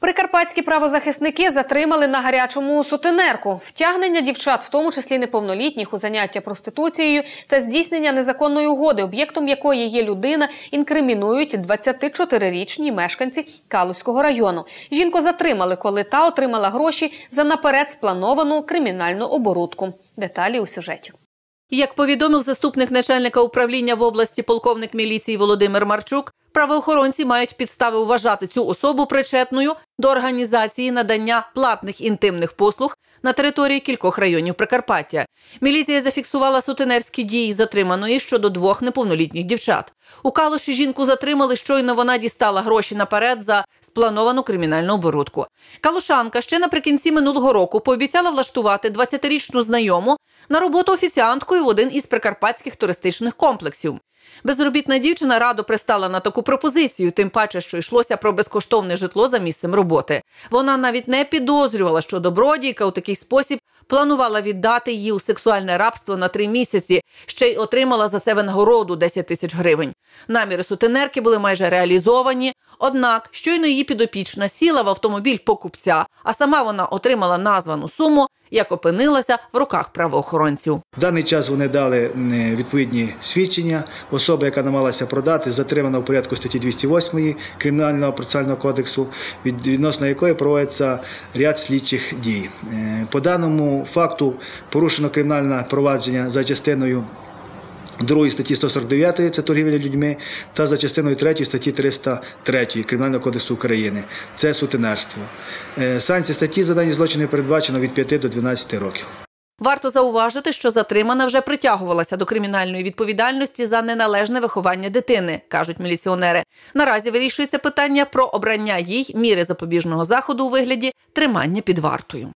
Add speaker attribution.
Speaker 1: Прикарпатські правозахисники затримали на гарячому сутенерку втягнення дівчат, в тому числі неповнолітніх, у заняття проституцією та здійснення незаконної угоди, об'єктом якої є людина, інкримінують 24-річні мешканці Калузького району. Жінку затримали, коли та отримала гроші за наперед сплановану кримінальну оборудку. Деталі у сюжеті.
Speaker 2: Як повідомив заступник начальника управління в області полковник міліції Володимир Марчук, правоохоронці мають підстави вважати цю особу причетною до організації надання платних інтимних послуг на території кількох районів Прикарпаття. Міліція зафіксувала сутенерські дії затриманої щодо двох неповнолітніх дівчат. У Калуші жінку затримали, щойно вона дістала гроші наперед за сплановану кримінальну оборудку. Калушанка ще наприкінці минулого року пообіцяла влаштувати 20-річну знайому на роботу офіціанткою в один із прикарпатських туристичних комплексів. Безробітна дівчина радо пристала на таку пропозицію, тим паче, що йшлося про безкоштовне житло за місцем роботи. Вона навіть не підозрювала, що добродійка у такий спосіб планувала віддати її у сексуальне рабство на три місяці, ще й отримала за це винагороду 10 тисяч гривень. Наміри сутенерки були майже реалізовані. Однак, щойно її підопічна сіла в автомобіль покупця, а сама вона отримала названу суму, як опинилася в руках правоохоронців.
Speaker 3: В даний час вони дали відповідні свідчення. Особа, яка намагалася продати, затримана в порядку статті 208 Кримінального процесуального кодексу, від- відносно якої проводиться ряд слідчих дій. Е, По даному факту порушено кримінальне провадження за частиною. Другої статті 149 це торгівля людьми, та за частиною 3 статті 303 Кримінального кодексу України це сутенерство. Е, Санкція статті за дані злочини передбачено від 5 до 12 років.
Speaker 2: Варто зауважити, що затримана вже притягувалася до кримінальної відповідальності за неналежне виховання дитини, кажуть міліціонери. Наразі вирішується питання про обрання їй міри запобіжного заходу у вигляді тримання під вартою.